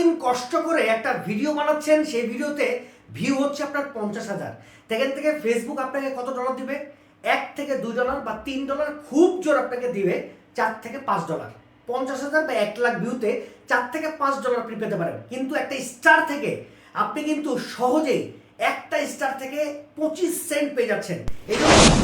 সারাদিন কষ্ট করে একটা ভিডিও বানাচ্ছেন, সেই ভিডিওতে ভিউ হচ্ছে আপনার পঞ্চাশ হাজার। সেখান থেকে ফেসবুক আপনাকে কত ডলার দিবে? এক থেকে দুই ডলার বা তিন ডলার খুব জোর আপনাকে দিবে চার থেকে পাঁচ ডলার পঞ্চাশ হাজার বা এক লাখ ভিউতে চার থেকে পাঁচ ডলার আপনি পেতে পারেন। কিন্তু একটা স্টার থেকে আপনি কিন্তু সহজেই একটা স্টার থেকে পঁচিশ সেন্ট পেয়ে যাচ্ছেন। এই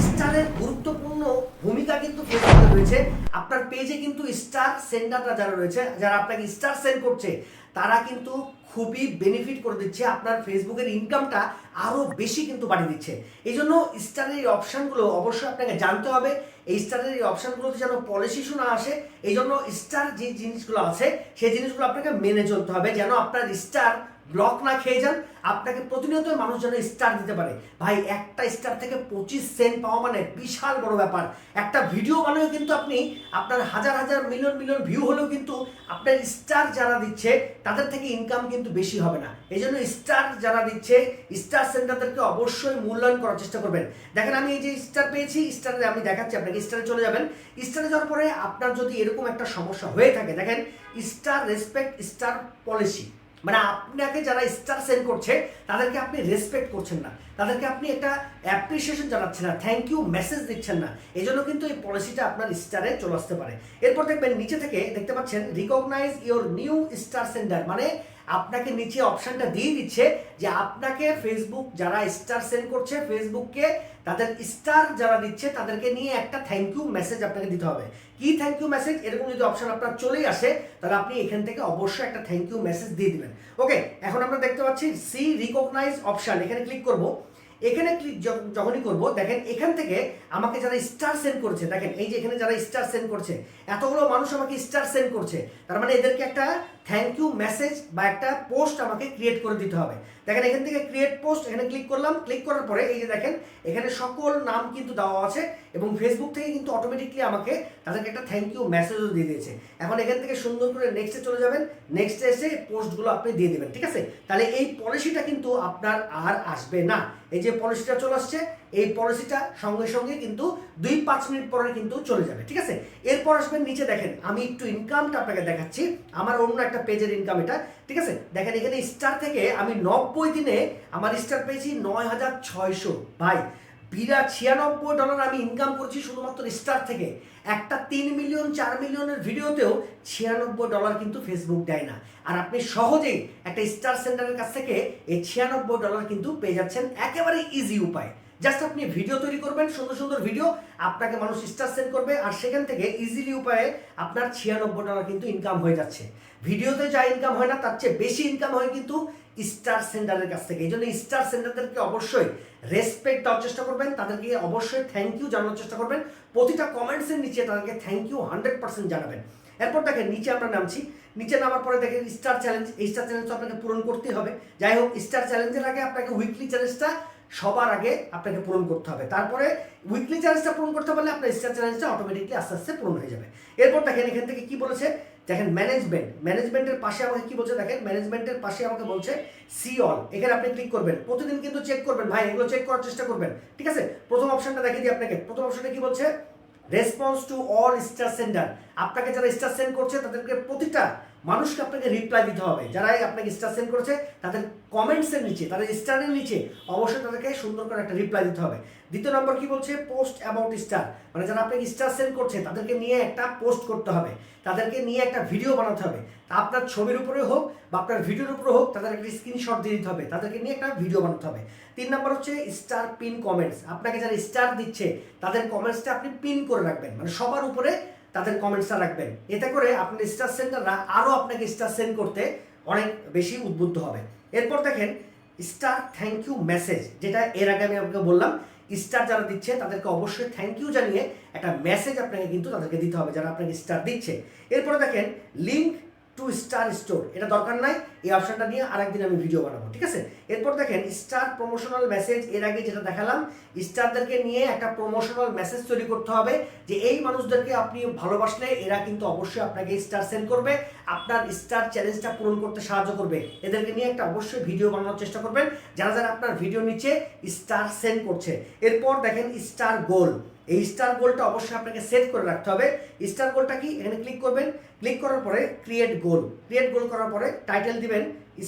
স্টারের গুরুত্বপূর্ণ ভূমিকা কিন্তু ফেসবুকে রয়েছে। আপনার পেজে কিন্তু স্টার সেন্ডাররা যারা রয়েছে, যারা আপনাকে স্টার সেন্ড করছে তারা কিন্তু খুবই বেনিফিট করে দিচ্ছে, আপনার ফেসবুকের ইনকামটা আরও বেশি কিন্তু বাড়িয়ে দিচ্ছে। এই জন্য স্টারের এই অপশানগুলো অবশ্যই আপনাকে জানতে হবে, এই স্টারের এই অপশানগুলোতে যেন পলিসি না আসে, এই জন্য স্টার যে জিনিসগুলো আছে, সেই জিনিসগুলো আপনাকে মেনে চলতে হবে, যেন আপনার স্টার ব্লক না খেয়ে যান, আপনাকে প্রতিনিয়ত মানুষ যেন স্টার দিতে পারে। ভাই, একটা স্টার থেকে পঁচিশ সেন্ট পাওয়া মানে বিশাল বড় ব্যাপার। একটা ভিডিও বানিয়েও কিন্তু আপনি আপনার হাজার হাজার মিলিয়ন মিলিয়ন ভিউ হলেও কিন্তু আপনার স্টার যারা দিচ্ছে, তাদের থেকে ইনকাম কিন্তু বেশি হবে না। এই জন্য স্টার যারা দিচ্ছে স্টার সেন্টারদেরকে অবশ্যই মূল্যায়ন করার চেষ্টা করবেন। দেখেন, আমি এই যে স্টার পেয়েছি স্টারে আমি দেখাচ্ছি, আপনাকে স্টারে চলে যাবেন। স্টারে যাওয়ার পরে আপনার যদি এরকম একটা সমস্যা হয়ে থাকে, দেখেন স্টার রেসপেক্ট স্টার পলিসি মানে আপনাকে যারা স্টার সেন্ড করছে, তাদেরকে আপনি রেসপেক্ট করছেন না। তাদেরকে আপনি একটা অ্যাপ্রিসিয়েশন জানাচ্ছেন না থ্যাংক ইউ মেসেজ দিচ্ছেন না। এই জন্য কিন্তু এই পলিসিটা আপনার স্টারে চলে আসতে পারে। এরপর দেখবেন, নিচে থেকে দেখতে পাচ্ছেন recognise your new star sender মানে আপনাকে নিচে অপশনটা দিয়ে দিচ্ছে যে আপনাকে ফেসবুক যারা স্টার সেন্ড করছে ফেসবুককে তাদের স্টার যারা দিচ্ছে, তাদেরকে নিয়ে একটা থ্যাংক ইউ মেসেজ আপনাকে দিতে হবে। কি থ্যাংক ইউ মেসেজ এরকম যদি অপশন আপনার চলেই আসে, তাহলে আপনি এখান থেকে অবশ্যই একটা থ্যাংক ইউ মেসেজ দিয়ে দিবেন। ওকে এখন আমরা দেখতে পাচ্ছি সি রিকগনাইজ অপশান এখানে ক্লিক করব। এখানে ক্লিক যখনই করব, দেখেন এখান থেকে আমাকে যারা স্টার সেন্ড করছে, দেখেন এই যে এখানে যারা স্টার সেন্ড করছে, এতগুলো মানুষ আমাকে স্টার সেন্ড করছে, তার মানে এদেরকে একটা থ্যাংক ইউ মেসেজ বা একটা পোস্ট আমাকে ক্রিয়েট করে দিতে হবে। দেখেন, এখান থেকে ক্রিয়েট পোস্ট এখানে ক্লিক করলাম। ক্লিক করার পরে এই যে দেখেন, এখানে সকল নাম কিন্তু দেওয়া আছে এবং ফেসবুক থেকে কিন্তু অটোমেটিকলি আমাকে তাদেরকে একটা থ্যাংক ইউ মেসেজও দিয়ে দিয়েছে। এখন এখান থেকে সুন্দর করে নেক্সটে চলে যাবেন। নেক্সটে এসে পোস্টগুলো আপনি দিয়ে দেবেন, ঠিক আছে? তাহলে এই পলিসিটা কিন্তু আপনার আর আসবে না। এই যে পলিসিটা চলে আসছে এই পলিসিটা সঙ্গে সঙ্গে কিন্তু দুই পাঁচ মিনিট পরে কিন্তু চলে যাবে, ঠিক আছে? এরপর আসবেন নিচে দেখেন, আমি একটু ইনকামটা আপনাকে দেখাচ্ছি। আমার অন্য একটা পেজের ইনকাম এটা, ঠিক আছে? দেখেন এখানে স্টার থেকে আমি নব্বই দিনে আমার স্টার পেয়েছি নয় হাজার ছয়শো। ভাই বিরা ছিয়ানব্বই ডলার আমি ইনকাম করছি শুধুমাত্র স্টার থেকে। একটা তিন মিলিয়ন চার মিলিয়নের ভিডিওতেও ছিয়ানব্বই ডলার কিন্তু ফেসবুক দেয় না। আর আপনি সহজেই একটা স্টার সেন্টারের কাছ থেকে এই ছিয়ানব্বই ডলার কিন্তু পেয়ে যাচ্ছেন একেবারে ইজি উপায়। জাস্ট আপনি ভিডিও তৈরি করবেন, সুন্দর সুন্দর ভিডিও আপনাকে মানুষ স্টার সেন্ড করবে, আর সেখান থেকে ইজিলি উপায়ে আপনার ছিয়ানব্বই ডলার কিন্তু ইনকাম হয়ে যাচ্ছে। ভিডিওতে যা ইনকাম হয় না, তার চেয়ে বেশি ইনকাম হয় কিন্তু স্টার সেন্টারের কাছ থেকে। এই জন্য স্টার সেন্টারদেরকে অবশ্যই রেসপেক্ট দেওয়ার চেষ্টা করবেন, তাদেরকে অবশ্যই থ্যাংক ইউ জানানোর চেষ্টা করবেন। প্রতিটা কমেন্টসের নিচে তাদেরকে থ্যাংক ইউ হান্ড্রেড পার্সেন্ট জানাবেন। এরপর দেখেন, নিচে আমরা নামছি। নিচে নামার পরে দেখেন স্টার চ্যালেঞ্জ এই স্টার চ্যালেঞ্জ আপনাকে পূরণ করতেই হবে। যাই হোক স্টার চ্যালেঞ্জের আগে আপনাকে উইকলি চ্যালেঞ্জটা সবার আগে আপনাকে পূরণ করতে হবে। তারপরে উইকলি চ্যালেঞ্জটা পূরণ করতে পারলে আপনার স্টার চ্যালেঞ্জটা অটোমেটিকলি আস্তে আস্তে পূরণ হয়ে যাবে। এরপর দেখেন এখান থেকে কি বলেছে? দেখেন ম্যানেজমেন্ট ম্যানেজমেন্টের পাশে আমাকে কি বলছে দেখেন? ম্যানেজমেন্টের পাশে আমাকে বলছে সি অল এখানে আপনি ক্লিক করবেন। প্রতিদিন কিন্তু চেক করবেন। ভাই, এগুলো চেক করার চেষ্টা করবেন। ঠিক আছে? প্রথম অপশনটা দেখিয়ে দিই আপনাকে। প্রথম অপশনটা কি বলছে? Response to all star sender আপনাকে যারা স্টার সেন্ড করছে, তাদেরকে প্রতিটা মানুষকে আপনাকে রিপ্লাই দিতে হবে। যারাই আপনাকে স্টার সেন্ড করেছে, তাদের কমেন্টসের নিচে, তাদের স্টারের নিচে অবশ্যই তাদেরকে সুন্দর করে একটা রিপ্লাই দিতে হবে। দ্বিতীয় নম্বর কি বলছে? পোস্ট অ্যাবাউট স্টার মানে যারা আপনাকে স্টার সেন্ড করছে, তাদেরকে নিয়ে একটা পোস্ট করতে হবে। তাদেরকে নিয়ে একটা ভিডিও বানাতে হবে। আপনার ছবির উপরে হোক বা আপনার ভিডিওর উপরে হোক, তাদের একটা স্ক্রিনশট দিয়ে দিতে হবে। তাদেরকে নিয়ে একটা ভিডিও বানাতে হবে। তিন নম্বর হচ্ছে স্টার পিন কমেন্টস আপনাকে যারা স্টার দিচ্ছে, তাদের কমেন্টসটা আপনি পিন করে রাখবেন। মানে সবার উপরে তাদের কমেন্টসটা রাখবেন। এতে করে আপনার স্টার সেন্টাররা আরও আপনাকে স্টার সেন্ড করতে অনেক বেশি উদ্বুদ্ধ হবে। এরপর দেখেন স্টার থ্যাংক ইউ মেসেজ যেটা এর আগে আমি আপনাকে বললাম স্টার যারা দিচ্ছে তাদেরকে অবশ্যই থ্যাংক ইউ জানিয়ে একটা মেসেজ আপনাকে কিন্তু তাদেরকে দিতে হবে, যারা আপনাকে স্টার দিচ্ছে। এরপরে দেখেন লিঙ্ক টু স্টার স্টোর এটা দরকার নাই, এই অপশনটা নিয়ে আরেকদিন আমি ভিডিও বানাবো, ঠিক আছে? এরপর দেখেন স্টার প্রমোশনাল মেসেজ এর আগে যেটা দেখালাম স্টারদেরকে নিয়ে একটা প্রমোশনাল মেসেজ তৈরি করতে হবে যে এই মানুষদেরকে আপনি ভালোবাসলে এরা কিন্তু অবশ্যই আপনাকে স্টার সেন্ড করবে, আপনার স্টার চ্যালেঞ্জটা পূরণ করতে সাহায্য করবে। এদেরকে নিয়ে একটা অবশ্যই ভিডিও বানানোর চেষ্টা করবেন, যারা যারা আপনার ভিডিও নিচে স্টার সেন্ড করছে। এরপর দেখেন স্টার গোল এই স্টার গোলটা অবশ্যই আপনাকে সেট করে রাখতে হবে। স্টার গোলটা কি? এখানে ক্লিক করবেন। ক্লিক করার পরে ক্রিয়েট গোল ক্রিয়েট গোল করার পরে টাইটেল দিবেন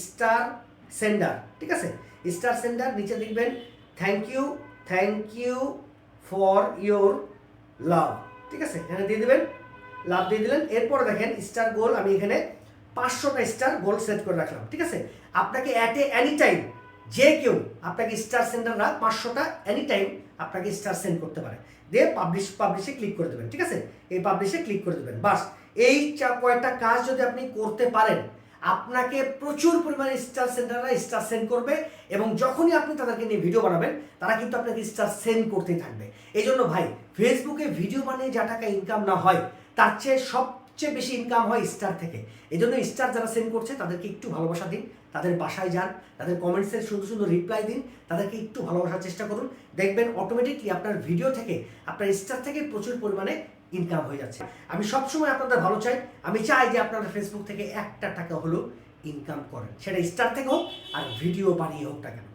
স্টার সেন্ডার ঠিক আছে? স্টার সেন্ডার নিচে লিখবেন thank you thank you for your love ঠিক আছে? এখানে দিয়ে দিবেন লাভ দিয়ে দিলেন। এরপর দেখেন স্টার গোল আমি এখানে পাঁচশোটা স্টার গোল সেট করে রাখলাম, ঠিক আছে? আপনাকে অ্যাট এ এনি টাইম যে কেউ আপনাকে স্টার সেন্ডাররা পাঁচশোটা এনি টাইম আপনাকে স্টার সেন্ড করতে পারে। দিয়ে পাবলিশ পাবলিশে ক্লিক করে দেবেন, ঠিক আছে? এই পাবলিশে ক্লিক করে দেবেন। বাস, এই কয়েকটা কাজ যদি আপনি করতে পারেন, আপনাকে প্রচুর পরিমাণে স্টার সেন্টাররা স্টার সেন্ড করবে এবং যখনই আপনি তাদেরকে নিয়ে ভিডিও বানাবেন, তারা কিন্তু আপনাকে স্টার সেন্ড করতেই থাকবে। এই জন্য ভাই ফেসবুকে ভিডিও বানিয়ে যা টাকা ইনকাম না হয়, তার চেয়ে সবচেয়ে বেশি ইনকাম হয় স্টার থেকে। এই জন্য স্টার যারা সেন্ড করছে, তাদেরকে একটু ভালোবাসা দিন, তাদের বাসায় যান, তাদের কমেন্টসের সুন্দর সুন্দর রিপ্লাই দিন, তাদেরকে একটু ভালোবাসার চেষ্টা করুন। দেখবেন অটোমেটিকলি আপনার ভিডিও থেকে, আপনার স্টার থেকে প্রচুর পরিমাণে ইনকাম হয়ে যাচ্ছে। আমি সবসময় আপনাদের ভালো চাই, আমি চাই যে আপনারা ফেসবুক থেকে একটা টাকা হলেও ইনকাম করেন। সেটা স্টার থেকে হোক আর ভিডিও বানিয়ে হোক কেন।